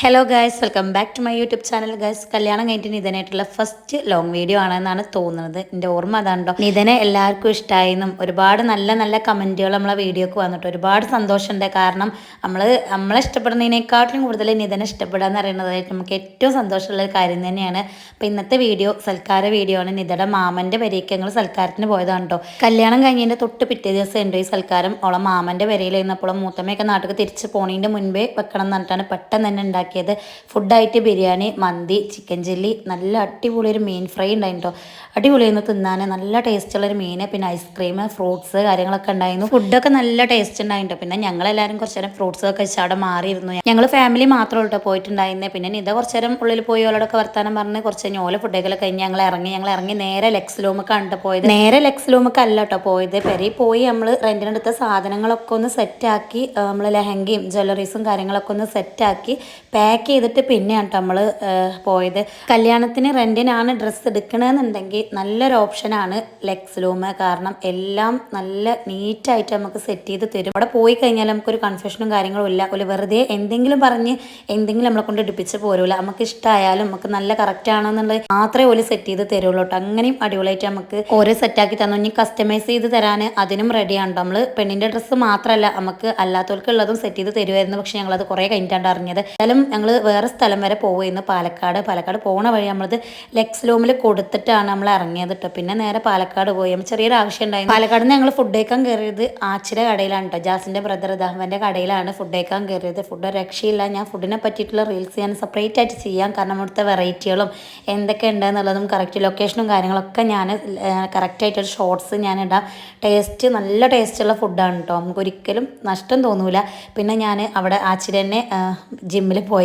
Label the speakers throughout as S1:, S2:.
S1: Hello guys welcome back to my YouTube channel guys കല്യാണം കഴിഞ്ഞിട്ട് നിതനായിട്ടുള്ള first long video ആണെന്നാണ് തോന്നുന്നത്. എന്റെ ഓർമ്മ അതാണ്ടോ നിതനെ എല്ലാവർക്കും ഇഷ്ടമായെന്നും ഒരുപാട് നല്ല നല്ല കമന്റുകൾ നമ്മളെ വീഡിയോക്ക് വന്നിട്ട് ഒരുപാട് സന്തോഷമുണ്ട്. കാരണം നമ്മൾ നമ്മളെ ഇഷ്ടപ്പെടുന്നതിനേക്കാട്ടിലും കൂടുതൽ നിതനെ ഇഷ്ടപ്പെടുക എന്ന് പറയുന്നതായിട്ട് നമുക്ക് ഏറ്റവും സന്തോഷമുള്ള ഒരു കാര്യം തന്നെയാണ്. അപ്പോൾ ഇന്നത്തെ വീഡിയോ സൽക്കാര വീഡിയോ ആണ്. നിതയുടെ മാമന്റെ ഞങ്ങൾ സൽക്കാരത്തിന് പോയതാണ് കേട്ടോ കല്യാണം കഴിഞ്ഞതിന്റെ തൊട്ട് പിറ്റേ ദിവസം ഉണ്ട് ഈ സൽക്കാരം ഓളെ മാമന്റെ വരയിൽ ഇരുന്നപ്പോൾ മൂത്തമ്മയൊക്കെ നാട്ടിൽ തിരിച്ച് പോണതിന്റെ മുൻപേ വെക്കണം എന്ന് പറഞ്ഞിട്ടാണ് പെട്ടെന്ന് തന്നെ ഉണ്ടാക്കിയത്. ഫുഡായിട്ട് ബിരിയാണി മന്തി ചിക്കൻ ചില്ലി നല്ല അടിപൊളി ഒരു മീൻ ഫ്രൈ ഉണ്ടായിരുന്നു കേട്ടോ അടിപൊളിയായിരുന്നു. തിന്നാൻ നല്ല ടേസ്റ്റുള്ളൊരു മീൻ പിന്നെ ഐസ്ക്രീം ഫ്രൂട്ട്സ് കാര്യങ്ങളൊക്കെ ഉണ്ടായിരുന്നു. ഫുഡൊക്കെ നല്ല ടേസ്റ്റ് ഉണ്ടായിരുന്നു പിന്നെ ഞങ്ങളെല്ലാവരും കുറച്ച് നേരം ഫ്രൂട്ട്സ് ഒക്കെ അവിടെ മാറിയിരുന്നു. ഞങ്ങൾ ഫാമിലി മാത്രമേ കേട്ടോ പോയിട്ടുണ്ടായിരുന്നത് പിന്നെ നിത കുറച്ച് നേരം ഉള്ളിൽ പോയി ഓലോടൊക്കെ വർത്താനം പറഞ്ഞ് കുറച്ച് ഓല ഫുഡൊക്കെ കഴിഞ്ഞ് ഞങ്ങൾ ഇറങ്ങി. ഞങ്ങൾ ഇറങ്ങി നേരെ ലെക്സ് ലൂമൊക്കെ പോയത്. നേരെ ലെക്സ് ലൂമൊക്കെ അല്ല കേട്ടോ പോയത്. പെരി പോയി നമ്മൾ റെന്റിനെടുത്ത സാധനങ്ങളൊക്കെ ഒന്ന് സെറ്റാക്കി നമ്മൾ ലെഹങ്കയും ജ്വല്ലറീസും കാര്യങ്ങളൊക്കെ ഒന്ന് സെറ്റാക്കി പാക്ക് ചെയ്തിട്ട് പിന്നെയാണ് നമ്മൾ പോയത്. കല്യാണത്തിന് റെന്റിനാണ് ഡ്രസ്സ് എടുക്കണമെന്നുണ്ടെങ്കിൽ നല്ലൊരു ഓപ്ഷനാണ് ലെക്സ് ലൂമ് കാരണം എല്ലാം നല്ല നീറ്റായിട്ട് നമുക്ക് സെറ്റ് ചെയ്ത് തരും. അവിടെ പോയി കഴിഞ്ഞാൽ നമുക്കൊരു കൺഫ്യൂഷനും കാര്യങ്ങളും ഇല്ല. ഒരു വെറുതെ എന്തെങ്കിലും പറഞ്ഞ് എന്തെങ്കിലും നമ്മളെ കൊണ്ട് എടുപ്പിച്ച് പോരൂല. നമുക്ക് ഇഷ്ടമായാലും നമുക്ക് നല്ല കറക്റ്റ് ആണെന്നുള്ളത് മാത്രമേ ഒരു സെറ്റ് ചെയ്ത് തരുള്ളൂ കേട്ടോ. അങ്ങനെയും അടിപൊളിയായിട്ട് നമുക്ക് ഓരോ സെറ്റാക്കി തന്നു. ഇനി കസ്റ്റമൈസ് ചെയ്ത് തരാൻ അതിനും റെഡിയാണ് നമ്മൾ പെണ്ണിന്റെ ഡ്രസ്സ് മാത്രമല്ല നമുക്ക് അല്ലാത്തവർക്കുള്ളതും സെറ്റ് ചെയ്ത് തരുമായിരുന്നു പക്ഷേ ഞങ്ങളത് കുറേ കഴിഞ്ഞിട്ടാണ് അറിഞ്ഞത് എന്തായാലും ഞങ്ങൾ വേറെ സ്ഥലം വരെ പോവുമായിരുന്നു പാലക്കാട്. പാലക്കാട് പോണ വഴി നമ്മളത് ലെക്സ് ലൂമിൽ കൊടുത്തിട്ടാണ് നമ്മൾ ഇറങ്ങിയത് കേട്ടോ പിന്നെ നേരെ പാലക്കാട് പോയി. നമ്മൾ ചെറിയൊരു ആവശ്യം ഉണ്ടായിരുന്നു. പാലക്കാട് നിന്ന് ഞങ്ങൾ ഫുഡ് കഴിക്കാൻ കയറിയത് ആച്ചിര കടയിലാണ് കേട്ടോ ജാസിന്റെ ബ്രദർ ദഹ്മന്റെ കടയിലാണ് ഫുഡ് കഴിക്കാൻ കയറിയത് ഫുഡ് രക്ഷയില്ല. ഞാൻ ഫുഡിനെ പറ്റിയിട്ടുള്ള റീൽസ് ഞാൻ സെപ്പറേറ്റ് ആയിട്ട് ചെയ്യാം. കാരണം അവിടുത്തെ വെറൈറ്റികളും എന്തൊക്കെ ഉണ്ടെന്നുള്ളതും കറക്റ്റ് ലൊക്കേഷനും കാര്യങ്ങളൊക്കെ ഞാൻ കറക്റ്റായിട്ടൊരു ഷോർട്സ് ഞാൻ ഇടാം. ടേസ്റ്റ് നല്ല ടേസ്റ്റുള്ള ഫുഡാണ് കേട്ടോ നമുക്ക് ഒരിക്കലും നഷ്ടം തോന്നൂല. പിന്നെ ഞാൻ അവിടെ ആച്ചിരന്നെ ജിമ്മിൽ പോയി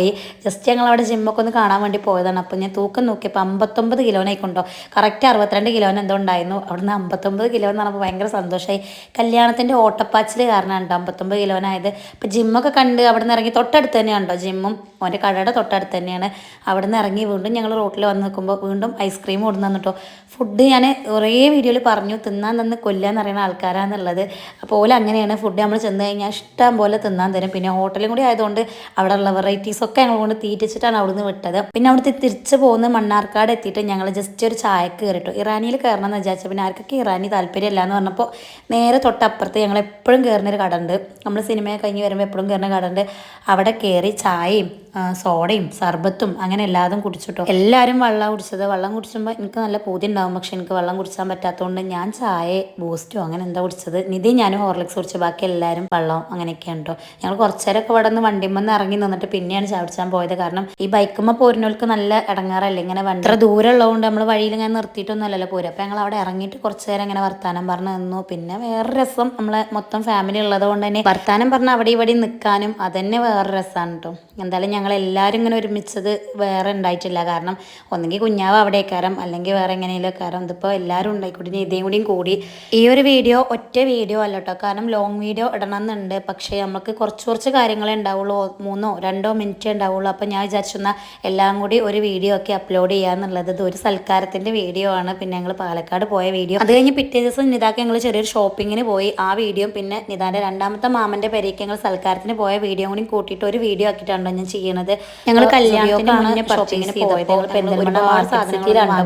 S1: ജസ്റ്റ് ഞങ്ങൾ അവിടെ ജിമ്മൊക്കെ ഒന്ന് കാണാൻ വേണ്ടി പോയതാണ്. അപ്പോൾ ഞാൻ തൂക്കം നോക്കിയപ്പോൾ അമ്പത്തൊമ്പത് കിലോനായിക്കൊണ്ടോ കറക്റ്റ് അറുപത്തിരണ്ട് കിലോന് എന്തോ ഉണ്ടായിരുന്നു. അവിടുന്ന് അമ്പത്തൊമ്പത് കിലോ എന്ന് പറഞ്ഞപ്പോൾ ഭയങ്കര സന്തോഷമായി കല്യാണത്തിന്റെ ഓട്ടപ്പാച്ചിൽ കാരണം ഉണ്ടോ അമ്പത്തൊമ്പത് കിലോനായത്. അപ്പോൾ ജിമ്മൊക്കെ കണ്ട് അവിടെ നിന്ന് ഇറങ്ങി തൊട്ടടുത്ത് തന്നെയാണ് ജിമ്മും ഓന്റെ കടയുടെ തൊട്ടടുത്ത് തന്നെയാണ്. അവിടെ നിന്ന് ഇറങ്ങി വീണ്ടും ഞങ്ങൾ റോട്ടിൽ വന്ന് നിൽക്കുമ്പോൾ വീണ്ടും ഐസ്ക്രീം കൊടുന്നു തന്നിട്ടോ. ഫുഡ് ഞാൻ കുറേ വീഡിയോയിൽ പറഞ്ഞു തിന്നാൻ തന്ന് കൊല്ലാന്ന് പറയുന്ന ആൾക്കാരാണെന്നുള്ളത് അപ്പോൾ ഓല അങ്ങനെയാണ് ഫുഡ് നമ്മൾ ചെന്ന് കഴിഞ്ഞാൽ ഇഷ്ടം പോലെ തിന്നാൻ തരും. പിന്നെ ഹോട്ടലും കൂടി ആയതുകൊണ്ട് അവിടെ ഉള്ള വെറൈറ്റീസ് ഒക്കെ ഞങ്ങൾ കൊണ്ട് തീറ്റിച്ചിട്ടാണ് അവിടുന്ന് വിട്ടത്. പിന്നെ അവിടുത്തെ തിരിച്ച് പോകുന്ന മണ്ണാർക്കാട് എത്തിയിട്ട് ഞങ്ങൾ ജസ്റ്റ് ഒരു ചായക്ക് കയറിട്ടു. ഇറാനിയിൽ കയറണം എന്ന് വിചാരിച്ചു. പിന്നെ ആർക്കൊക്കെ ഇറാനി താല്പര്യമില്ല എന്ന് പറഞ്ഞപ്പോൾ നേരെ തൊട്ടപ്പുറത്ത് ഞങ്ങൾ എപ്പോഴും കയറുന്നൊരു കട ഉണ്ട് നമ്മൾ സിനിമയെ കഴിഞ്ഞ് വരുമ്പോൾ എപ്പോഴും കയറുന്ന കട ഉണ്ട് അവിടെ കയറി ചായയും സോഡയും സർബത്തും അങ്ങനെ എല്ലാതും കുടിച്ചിട്ടോ. എല്ലാവരും വെള്ളം കുടിച്ചത്. വെള്ളം കുടിച്ചുമ്പോൾ എനിക്ക് നല്ല പൂതി ഉണ്ടാവും. പക്ഷെ എനിക്ക് വെള്ളം കുടിച്ചാൻ പറ്റാത്തതുകൊണ്ട് ഞാൻ ചായ ബൂസ്റ്റോ അങ്ങനെ എന്താ കുടിച്ചത്. നിധി ഞാനും ഹോർലിക്സ് കുടിച്ചു. ബാക്കി എല്ലാവരും വെള്ളം അങ്ങനെയൊക്കെയാണ് കേട്ടോ ഞങ്ങൾ കുറച്ചേരൊക്കെ ഇവിടെ നിന്ന് വണ്ടിമ്മന്ന് ഇറങ്ങി നിന്നിട്ട് പിന്നെയാണ് ചായ ചവിടിച്ചാൻ പോയത്. കാരണം ഈ ബൈക്കുമ്പോൾ പോരുന്നവർക്ക് നല്ല ഇടങ്ങാറല്ലേ? ഇങ്ങനെ വണ്ടി ദൂരം ഉള്ളതുകൊണ്ട് നമ്മൾ വഴിയിൽ ഇങ്ങനെ നിർത്തിയിട്ടൊന്നും അല്ലല്ലോ പോരും അപ്പോൾ ഞങ്ങൾ അവിടെ ഇറങ്ങിയിട്ട് കുറച്ച് നേരം ഇങ്ങനെ വർത്താനം പറഞ്ഞു നിന്നു. പിന്നെ വേറെ രസം നമ്മളെ മൊത്തം ഫാമിലി ഉള്ളത് കൊണ്ട് തന്നെ വർത്താനം പറഞ്ഞാൽ അവിടെ ഇവിടെ നിൽക്കാനും അതന്നെ വേറെ രസമാണ് കേട്ടോ എന്തായാലും ഞങ്ങൾ എല്ലാവരും ഇങ്ങനെ ഒരുമിച്ചത് വേറെ ഉണ്ടായിട്ടില്ല. കാരണം ഒന്നെങ്കിൽ കുഞ്ഞാവ് അവിടെ കയറാം അല്ലെങ്കിൽ വേറെ എങ്ങനെയെങ്കിലും കയറാം ഇതിപ്പോൾ എല്ലാവരും ഉണ്ടായിക്കൂടി ഇതേം കൂടിയും കൂടി. ഈ ഒരു വീഡിയോ ഒറ്റ വീഡിയോ അല്ല കേട്ടോ കാരണം ലോങ് വീഡിയോ ഇടണം എന്നുണ്ട് പക്ഷേ നമുക്ക് കുറച്ച് കുറച്ച് കാര്യങ്ങളെ ഉണ്ടാവുള്ളൂ. മൂന്നോ രണ്ടോ മിനിറ്റേ ഉണ്ടാവുള്ളൂ. അപ്പോൾ ഞാൻ വിചാരിച്ചെന്നാൽ എല്ലാം കൂടി ഒരു വീഡിയോ ഒക്കെ അപ്ലോഡ് ചെയ്യാന്നുള്ളത് ഇത് ഒരു സൽക്കാരത്തിന്റെ വീഡിയോ ആണ്. പിന്നെ ഞങ്ങൾ പാലക്കാട് പോയ വീഡിയോ. അത് കഴിഞ്ഞ് പിറ്റേ ദിവസം നിതാക്ക് ഞങ്ങൾ ചെറിയൊരു ഷോപ്പിങ്ങിന് പോയി. ആ വീഡിയോ പിന്നെ നിതാന്റെ രണ്ടാമത്തെ മാമന്റെ പേരേക്ക് ഞങ്ങൾ സൽക്കാരത്തിന് പോയ വീഡിയോ കൂടി കൂട്ടിയിട്ട് ഒരു വീഡിയോ ആക്കിയിട്ടാണ് ഞാൻ ചെയ്യുന്നത്. ഞങ്ങൾ കല്യാണത്തിന് പർച്ചേസിന് പോയത്.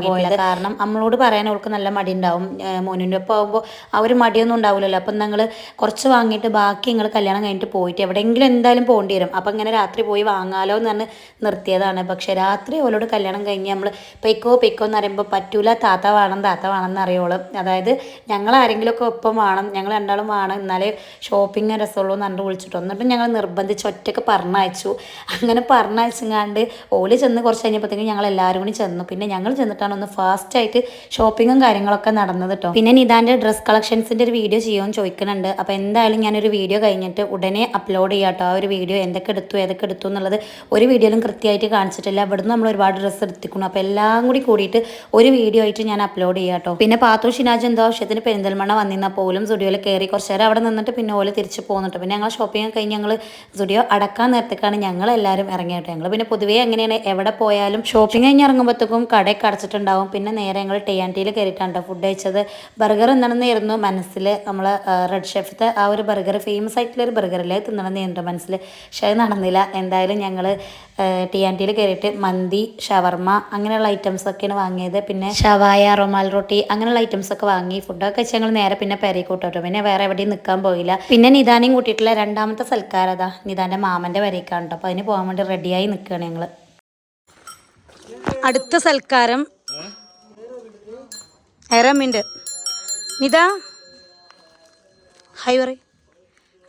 S1: പോയത്. കാരണം നമ്മളോട് പറയാൻ അവൾക്ക് നല്ല മടി ഉണ്ടാവും മോനുവിന്റെ ഒപ്പം ആകുമ്പോൾ ആ ഒരു മടിയൊന്നും ഉണ്ടാവില്ലല്ലോ. അപ്പം നിങ്ങൾ കുറച്ച് വാങ്ങിയിട്ട് ബാക്കി ഞങ്ങൾ കല്യാണം കഴിഞ്ഞിട്ട് പോയിട്ട് എവിടെയെങ്കിലും എന്തായാലും പോകേണ്ടി വരും. അപ്പം ഇങ്ങനെ രാത്രി പോയി വാങ്ങാലോ എന്ന് പറഞ്ഞ് നിർത്തിയതാണ്. പക്ഷെ രാത്രി ഓലോട് കല്യാണം കഴിഞ്ഞ് നമ്മൾ പെയ്ക്കോ പെയ്ക്കോ എന്ന് പറയുമ്പോൾ പറ്റൂല താത്ത വേണം താത്ത വേണം എന്ന് അറിയോളും അതായത് ഞങ്ങൾ ആരെങ്കിലുമൊക്കെ ഒപ്പം വേണം ഞങ്ങൾ രണ്ടാളും വേണം എന്നാലേ ഷോപ്പിംഗ് രസമുള്ളൂ എന്ന് പറഞ്ഞിട്ട് വിളിച്ചിട്ട്. എന്നിട്ട് ഞങ്ങൾ നിർബന്ധിച്ച് ഒറ്റയ്ക്ക് പറഞ്ഞയച്ചു. അങ്ങനെ പറഞ്ഞയച്ചങ്ങാണ്ട് ഓൽ ചെന്ന് കുറച്ച് കഴിഞ്ഞപ്പോഴത്തേക്കും ഞങ്ങൾ എല്ലാവരും കൂടി ചെന്നു. പിന്നെ ഞങ്ങൾ ചെന്നിട്ടാണ് ഒന്ന് ഫാസ്റ്റ് ആയിട്ട് ഷോപ്പിങ്ങും കാര്യങ്ങളൊക്കെ നടന്നത് കേട്ടോ പിന്നെ നിതാന്റെ ഡ്രസ് കളക്ഷൻസിന്റെ ഒരു വീഡിയോ ചെയ്യുമെന്ന് ചോദിക്കുന്നുണ്ട്. അപ്പോൾ എന്തായാലും ഞാനൊരു വീഡിയോ കഴിഞ്ഞിട്ട് ഉടനെ അപ്ലോഡ് ചെയ്യാം കേട്ടോ ആ ഒരു വീഡിയോ എന്തൊക്കെ എടുത്തു ഏതൊക്കെ എടുത്തു എന്നുള്ളത് ഒരു വീഡിയോയിലും കൃത്യമായിട്ട് കാണിച്ചിട്ടില്ല. ഇവിടുന്ന് നമ്മൾ ഒരുപാട് ഡ്രസ്സ് എടുത്തിക്കണം അപ്പോൾ എല്ലാം കൂടി കൂടിയിട്ട് ഒരു വീഡിയോ ആയിട്ട് ഞാൻ അപ്ലോഡ് ചെയ്യാം കേട്ടോ പിന്നെ പാത്തു ഷിനാജ് എന്തോ ആവശ്യത്തിന് പെരിന്തൽമണ്ണ വന്നിരുന്ന പോലും സ്റ്റുഡിയോയിൽ കയറി കുറച്ച് നേരം അവിടെ നിന്നിട്ട് പിന്നെ ഓൽ തിരിച്ച് പോകുന്നുണ്ട് പിന്നെ ഞങ്ങൾ ഷോപ്പിംഗ് കഴിഞ്ഞ് ഞങ്ങൾ സ്റ്റുഡിയോ അടക്കാൻ നേരത്തേക്കാണ് ഞങ്ങൾ എല്ലാവരും ഇറങ്ങിയിട്ട് ഞങ്ങൾ പിന്നെ പൊതുവേ എങ്ങനെയാണ് എവിടെ പോയാലും ഷോപ്പിംഗ് കഴിഞ്ഞ് ഇറങ്ങുമ്പോഴത്തേക്കും കടയൊക്കെ അടച്ചിട്ടുണ്ടാവും. പിന്നെ നേരെ ഞങ്ങൾ ടി ആൻ ടിയിൽ കയറിയിട്ടാണ് ഫുഡ് കഴിച്ചത്. ബർഗർ എന്താണെന്നായിരുന്നു മനസ്സിൽ നമ്മൾ റെഡ് ഷെഫത്തെ ആ ഒരു ബർഗർ ഫേമസ് ആയിട്ടുള്ള ഒരു ബർഗറില്ലേ തിന്നണമെന്നായിരുന്നു മനസ്സിൽ പക്ഷേ അത് നടന്നില്ല. എന്തായാലും ഞങ്ങൾ ടി ആൻ ടിയിൽ കയറിയിട്ട് മന്തി ഷവർമ അങ്ങനെയുള്ള ഐറ്റംസ് ഒക്കെയാണ് വാങ്ങിയത്. പിന്നെ ഷവായ റൊമാൽ റൊട്ടി അങ്ങനെയുള്ള ഐറ്റംസ് ഒക്കെ വാങ്ങി. ഫുഡൊക്കെ വെച്ച് ഞങ്ങൾ നേരെ പിന്നെ പെരയിൽ കൂട്ടോട്ടോ പിന്നെ വേറെ എവിടെയും നിൽക്കാൻ പോയില്ല. പിന്നെ നിദാനെയും കൂട്ടിയിട്ടുള്ള രണ്ടാമത്തെ സൽക്കാരം അതാ നിദാന്റെ മാമന്റെ വരേക്കാണ് കേട്ടോ അപ്പോൾ അതിന് പോകാൻ വേണ്ടി റെഡിയായി നിൽക്കുകയാണ് ഞങ്ങൾ
S2: അടുത്ത സൽക്കാരം. എറമിന്റെ നിത ഹൈ പറ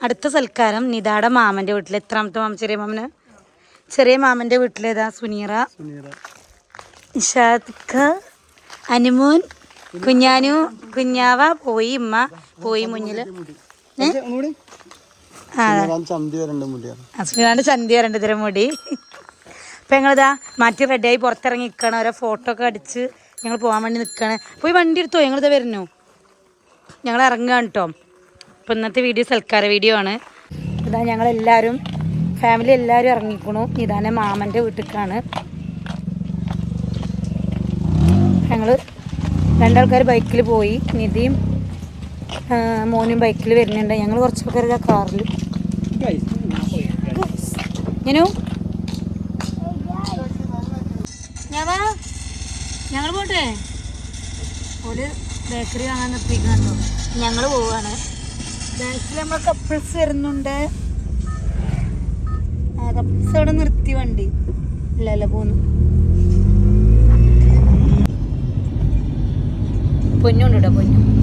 S2: അടുത്ത സൽക്കാരം നിതാടെ മാമന്റെ വീട്ടിൽ എത്രാമത്തെ മാമൻ ചെറിയ മാമന്? ചെറിയ മാമന്റെ വീട്ടിലേതാ സുനീറ? ഇഷാദ്ക്ക അനുമോൻ കുഞ്ഞാനു കുഞ്ഞാവ പോയി ഉമ്മ പോയി മുന്നിൽ
S3: സുനീറാണ്ട് വരണ്ട്
S2: ചന്തി വരണ്ട ഇതിരെ മുടി. അപ്പം ഞങ്ങളിതാ മാറ്റി റെഡിയായി പുറത്തിറങ്ങി നിൽക്കണം ഓരോ ഫോട്ടോ ഒക്കെ അടിച്ച് ഞങ്ങൾ പോകാൻ വേണ്ടി നിൽക്കണേ പോയി വണ്ടി എടുത്തോ? ഞങ്ങളിത് വരുന്നു. ഞങ്ങൾ ഇറങ്ങുകയാണ് കേട്ടോ അപ്പം ഇന്നത്തെ വീഡിയോ സൽക്കാര വീഡിയോ ആണ്. ഇതാ ഞങ്ങളെല്ലാവരും ഫാമിലി എല്ലാവരും ഇറങ്ങിക്കണു. ഇതാണ് മാമന്റെ വീട്ടിലേക്കാണ് ഞങ്ങൾ രണ്ടാൾക്കാർ ബൈക്കിൽ പോയി. നിധിയും മോനും ബൈക്കിൽ വരുന്നുണ്ട്. ഞങ്ങൾ കുറച്ച് ആൾക്കാർ ഇതാ കാറിൽ ഞാനു ഞങ്ങൾ പോട്ടെ. ഒരു ബേക്കറി വാങ്ങാൻ നിർത്തിക്കണോ ഞങ്ങൾ പോവാണ്. ബേക്കറി നമ്മൾ കപ്പിൾസ് വരുന്നുണ്ട്. കപ്പിൾസ് അവിടെ നിർത്തി വണ്ടി. ഇല്ലല്ല പോന്നു. പൊന്നുണ്ട് പൊന്നു.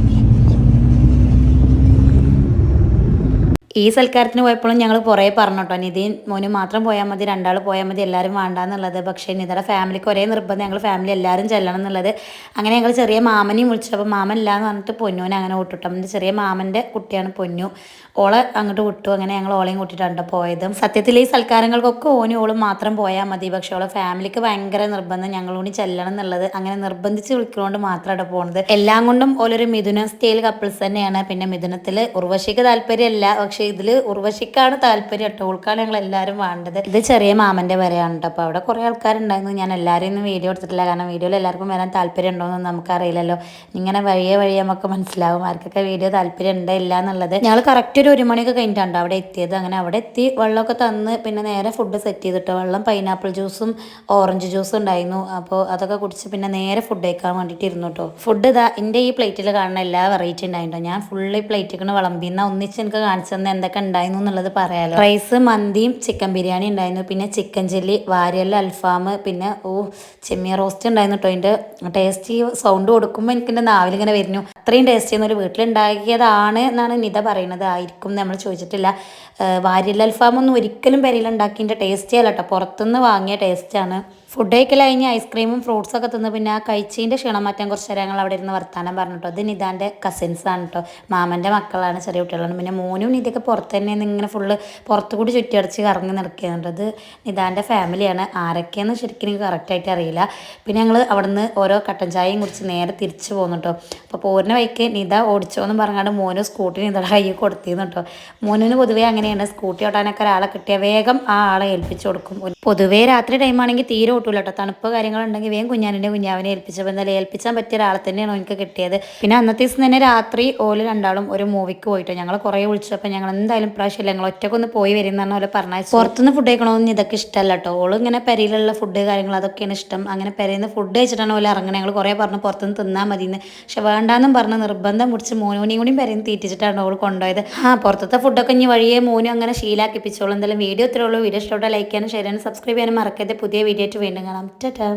S1: ഈ സൽക്കാരത്തിന് പോയപ്പോഴും ഞങ്ങൾ കുറേ പറഞ്ഞു കേട്ടോ നിധി മോനും മാത്രം പോയാൽ മതി രണ്ടാൾ പോയാൽ മതി എല്ലാവരും വേണ്ട എന്നുള്ളത് പക്ഷേ നിധിയുടെ ഫാമിലിക്ക് ഒരേ നിർബന്ധം ഞങ്ങൾ ഫാമിലി എല്ലാവരും ചെല്ലണം എന്നുള്ളത്. അങ്ങനെ ഞങ്ങൾ ചെറിയ മാമനെയും വിളിച്ചു. അപ്പോൾ മാമൻ ഇല്ല എന്ന് പറഞ്ഞിട്ട് പൊന്നുവിനെ അങ്ങനെ വിട്ടുട്ടോ. എന്റെ ചെറിയ മാമന്റെ കുട്ടിയാണ് പൊന്നു. ഓളെ അങ്ങോട്ട് വിട്ടു. അങ്ങനെ ഞങ്ങൾ ഓളെയും കൂട്ടിയിട്ടാണ് പോയത്. സത്യത്തിൽ ഈ സൽക്കാരങ്ങൾക്കൊക്കെ ഓനും ഓളും മാത്രം പോയാൽ മതി. പക്ഷേ ഓളെ ഫാമിലിക്ക് ഭയങ്കര നിർബന്ധം ഞങ്ങളൂടി ചെല്ലണം എന്നുള്ളത്. അങ്ങനെ നിർബന്ധിച്ച് വിളിക്കുന്നതുകൊണ്ട് മാത്രമാണ് പോകുന്നത് എല്ലാം കൊണ്ടും ഓലൊരു മിഥുന സ്റ്റൈൽ കപ്പിൾസ് തന്നെയാണ്. പിന്നെ മിഥുനത്തിൽ ഉർവശിക്ക് താല്പര്യമല്ല. പക്ഷേ ഇതിൽ ഉർവശിക്കാണ് താല്പര്യം കേട്ടോ. ഓൾക്കാണ് ഞങ്ങൾ എല്ലാവരും വേണ്ടത്. ഇത് ചെറിയ മാമന്റെ വരെയാണ് കേട്ടോ അപ്പോൾ അവിടെ കുറേ ആൾക്കാരുണ്ടായിരുന്നു. ഞാൻ എല്ലാവരെയും ഒന്നും വീഡിയോ എടുത്തിട്ടില്ല. കാരണം വീഡിയോയിൽ എല്ലാവർക്കും വരാൻ താല്പര്യം ഉണ്ടോയെന്ന് നമുക്കറിയില്ലല്ലോ. ഇങ്ങനെ വഴിയെ വഴിയെ നമുക്ക് മനസ്സിലാവും. ആർക്കൊക്കെ വീഡിയോ താല്പര്യം ഉണ്ടോ ഇല്ല എന്നുള്ളത്. ഞങ്ങൾ കറക്റ്റ് ഒരു ഒരു മണിയൊക്കെ കഴിഞ്ഞിട്ടുണ്ട് അവിടെ എത്തിയത്. അങ്ങനെ അവിടെ എത്തി വെള്ളമൊക്കെ തന്ന് പിന്നെ നേരെ ഫുഡ് സെറ്റ് ചെയ്തിട്ടോ വെള്ളം പൈനാപ്പിൾ ജ്യൂസും ഓറഞ്ച് ജ്യൂസും ഉണ്ടായിരുന്നു. അപ്പോൾ അതൊക്കെ കുടിച്ച് പിന്നെ നേരെ ഫുഡ് കഴിക്കാൻ വേണ്ടിയിട്ട് ഇരുന്നു കേട്ടോ ഫുഡ് ഇതാ എന്റെ ഈ പ്ലേറ്റിൽ കാണുന്ന എല്ലാ വെറൈറ്റി ഉണ്ടായിട്ടോ ഞാൻ ഫുള്ള് ഈ പ്ലേറ്റിൽ വിളമ്പിന്ന. ഒന്നിച്ച് എനിക്ക് കാണിച്ചു തന്നെ എന്തൊക്കെ ഉണ്ടായിരുന്നു എന്നുള്ളത് പറയാലോ. റൈസ് മന്തിയും ചിക്കൻ ബിരിയാണി ഉണ്ടായിരുന്നു. പിന്നെ ചിക്കൻ ചില്ലി വാരിയല്ല അൽഫാം പിന്നെ ഓ ചെമ്മിയ റോസ്റ്റ് ഉണ്ടായിരുന്നു കേട്ടോ അതിന്റെ ടേസ്റ്റ് സൗണ്ട് കൊടുക്കുമ്പോൾ എനിക്ക് എന്റെ നാവിലിങ്ങനെ വരുന്നു. അത്രയും ടേസ്റ്റ് ചെയ്യുന്ന ഒരു വീട്ടിലുണ്ടാക്കിയതാണ് എന്നാണ് നിത പറയുന്നത് ആയിരിക്കും നമ്മൾ ചോദിച്ചിട്ടില്ല. വാരിയൽ അൽഫാമൊന്നും ഒരിക്കലും പെരയിലുണ്ടാക്കിയതിന്റെ ടേസ്റ്റേ അല്ല കേട്ടോ പുറത്തുനിന്ന് വാങ്ങിയ ടേസ്റ്റാണ് ഫുഡ് കഴിക്കൽ കഴിഞ്ഞ് ഐസ്ക്രീമും ഫ്രൂട്ട്സ് ഒക്കെ തിന്ന് പിന്നെ ആ കഴിച്ചതിന്റെ ക്ഷീണം മാറ്റാൻ കുറച്ച് നേരം ഞങ്ങൾ അവിടെ ഇരുന്ന് വർത്താനം പറഞ്ഞിട്ടോ. ഇത് നിതാന്റെ കസിൻസ് ആണ് കേട്ടോ മാമന്റെ മക്കളാണ് ചെറിയ കുട്ടികളാണ്. പിന്നെ മോനും നിധിയൊക്കെ പുറത്ത് തന്നെ ഇങ്ങനെ ഫുള്ള് പുറത്ത് കൂടി ചുറ്റിയടച്ച് കറങ്ങി നടക്കുന്നുണ്ട് അത് നിതാന്റെ ഫാമിലിയാണ് ആരൊക്കെയെന്ന് ശരിക്കും എനിക്ക് കറക്റ്റായിട്ട് അറിയില്ല. പിന്നെ ഞങ്ങൾ അവിടുന്ന് ഓരോ കട്ടൻ ചായയും കുടിച്ച് നേരെ തിരിച്ചു പോകുന്നു കേട്ടോ അപ്പോൾ പോരുന്ന വഴിക്ക് നിത ഓടിച്ചോ എന്ന് പറഞ്ഞാണ് മോന് സ്കൂട്ടി നിതയുടെ കയ്യിൽ കൊടുത്തിരുന്നു കേട്ടോ മോനിന് പൊതുവേ അങ്ങനെയാണ്. സ്കൂട്ടി ഓട്ടാനൊക്കെ ഒരാളെ കിട്ടിയ വേഗം ആ ആളെ ഏൽപ്പിച്ചു കൊടുക്കും. പൊതുവേ രാത്രി ടൈമാണെങ്കിൽ തീരെ ഓട്ടൂല കേട്ടോ തണുപ്പ് കാര്യങ്ങളുണ്ടെങ്കിൽ വേഗം കുഞ്ഞാനിന്റെ കുഞ്ഞാവിനെ ഏൽപ്പിച്ചപ്പോൾ എന്തായാലും ഏൽപ്പിച്ചാൻ പറ്റിയ ഒരാളെ തന്നെയാണ് എനിക്ക് കിട്ടിയത്. പിന്നെ അന്നത്തെ ദിവസം തന്നെ രാത്രി ഓൽ രണ്ടാളും ഒരു മൂവിക്ക് പോയിട്ടോ. ഞങ്ങൾ കുറേ വിളിച്ചപ്പോൾ ഞങ്ങൾ എന്തായാലും പ്രാവശ്യമില്ല ഞങ്ങൾ ഒറ്റക്കൊന്ന് പോയി വരും എന്നാണ് പറഞ്ഞാൽ പുറത്തുനിന്ന് ഫുഡ് കഴിക്കണമെന്ന് ഇതൊക്കെ ഇഷ്ടമല്ല കേട്ടോ ഓൾ ഇങ്ങനെ പെരയിലുള്ള ഫുഡ് കാര്യങ്ങൾ അതൊക്കെയാണ് ഇഷ്ടം. അങ്ങനെ പെരയിൽ നിന്ന് ഫുഡ് കഴിച്ചിട്ടാണ് ഓൽ ഇറങ്ങണത് ഞങ്ങൾ കുറേ പറഞ്ഞു പുറത്തുനിന്ന് തിന്നാൽ മതി എന്ന് പക്ഷെ വേണ്ടാന്നും പറഞ്ഞ് നിർബന്ധം മുടിച്ച് മോനോനെയും കൂടി പെരയിൽ നിന്ന് തീറ്റിച്ചിട്ടാണ് ഓൾ കൊണ്ടുപോയത്. ആ പുറത്തത്തെ ഫുഡൊക്കെ ഇനി വഴിയെ മോനും അങ്ങനെ ശീലാക്കിപ്പിച്ചോളൂ. എന്തായാലും വീഡിയോ ഇത്രയുള്ളൂ വീഡിയോ ഇഷ്ടപ്പെട്ട ലൈക്ക് ചെയ്യാനും ഷെയർ ചെയ്യാനും സബ്സ്ക്രൈബ് ചെയ്യാനും മറക്കരുത്. പുതിയ വീഡിയോ ആയിട്ട് വീണ്ടും കാണാം. ടാറ്റാ.